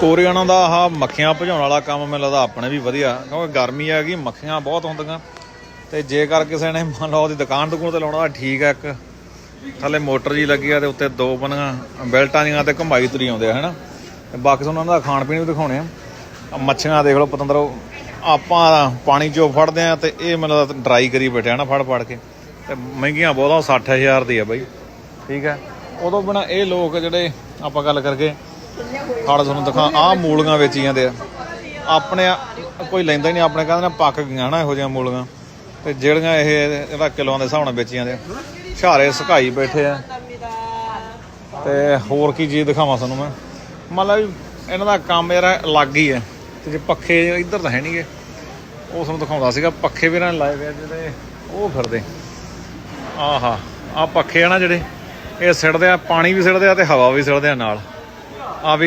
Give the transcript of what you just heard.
ਕੋਰੀਆਣਾ ਦਾ ਆਹ ਮੱਖੀਆਂ ਭਜਾਉਣ ਵਾਲਾ ਕੰਮ ਮੈਨੂੰ ਲੱਗਦਾ ਆਪਣੇ ਵੀ ਵਧੀਆ, ਕਿਉਂਕਿ ਗਰਮੀ ਆ ਗਈ ਮੱਖੀਆਂ ਬਹੁਤ ਹੁੰਦੀਆਂ। ਤੇ ਜੇਕਰ ਕਿਸੇ ਨੇ ਮੰਨ ਲਓ ਉਹਦੀ ਦੁਕਾਨ ਦੁਕਾਨ ਤੇ ਲਾਉਣਾ, ਠੀਕ ਆ ਇੱਕ। ਥੱਲੇ ਮੋਟਰ ਜੀ ਲੱਗੀ ਆ ਤੇ ਉੱਤੇ ਦੋ ਬਣੀਆਂ ਬੈਲਟਾਂ ਦੀਆਂ ਤੇ ਘੁੰਮਾਈ ਤੁਰੀ ਆਉਂਦੇ ਆ, ਹਨਾ। ਤੇ ਬਾਕੀ ਤੁਹਾਨੂੰ ਉਹਨਾਂ ਦਾ ਖਾਣ ਪੀਣ ਵੀ ਦਿਖਾਉਣੇ ਆ। ਮੱਛੀਆਂ ਦੇਖ ਲਓ ਪਤੰਦਰੋ, ਆਪਾਂ ਪਾਣੀ ਚੋਂ ਫੜਦੇ ਆ ਤੇ ਇਹ ਮੈਨੂੰ ਲੱਗਦਾ ਡਰਾਈ ਕਰੀ ਬੈਠਿਆ ਨਾ ਫੜ ਫੜ ਕੇ। ਤੇ ਮਹਿੰਗੀਆਂ ਬਹੁਤ ਆ 60000 ਦੀ ਆ ਬਾਈ। ਠੀਕ ਹੈ। ਉਦੋਂ ਬਿਨਾ ਇਹ ਲੋਕ ਜਿਹੜੇ ਆਪਾਂ ਗੱਲ ਕਰਕੇ ਖਾੜ ਤੁਹਾਨੂੰ ਦਿਖਾ ਆਹ ਮੂਲੀਆਂ ਵੇਚੀ ਜਾਂਦੇ ਆ। ਆਪਣੇ ਕੋਈ ਲੈਂਦਾ ਹੀ ਨਹੀਂ, ਆਪਣੇ ਕਹਿੰਦੇ ਨੇ ਪੱਕ ਗਈਆਂ ਨਾ ਇਹੋ ਜਿਹੀਆਂ ਮੂਲੀਆਂ। ਤੇ ਜਿਹੜੀਆਂ ਇਹ ਇਹਦਾ ਕਿਲੋਆਂ ਦੇ ਹਿਸਾਬ ਨਾਲ ਵੇਚੀ ਜਾਂਦੇ ਛਾਰੇ ਸੁਕਾਈ ਬੈਠੇ ਆ। ਤੇ ਹੋਰ ਕੀ ਚੀਜ਼ ਦਿਖਾਵਾਂ ਤੁਹਾਨੂੰ ਮੈਂ? ਮੰਨ ਇਹਨਾਂ ਦਾ ਕੰਮ ਯਾਰ ਅਲੱਗ ਹੀ ਹੈ ਤੇ ਜੇ ਪੱਖੇ ਇੱਧਰ ਤਾਂ ਹੈ ਨਹੀਂਗੇ ਉਹ ਤੁਹਾਨੂੰ ਦਿਖਾਉਂਦਾ ਸੀਗਾ, ਪੱਖੇ ਵੀ ਇਹਨਾਂ ਨੇ ਲਾਏ ਹੋਏ ਆ ਜਿਹੜੇ ਉਹ ਫਿਰਦੇ। ਆਹਾ ਆ ਪੱਖੇ ਆ ਨਾ ਜਿਹੜੇ। ਇਹ ਸਿੱਟਦੇ ਆ, ਪਾਣੀ ਵੀ ਸਿੱਟਦੇ ਆ ਤੇ ਹਵਾ ਵੀ ਸਿੱਟਦੇ ਆ ਨਾਲ। ਆ ਵੀ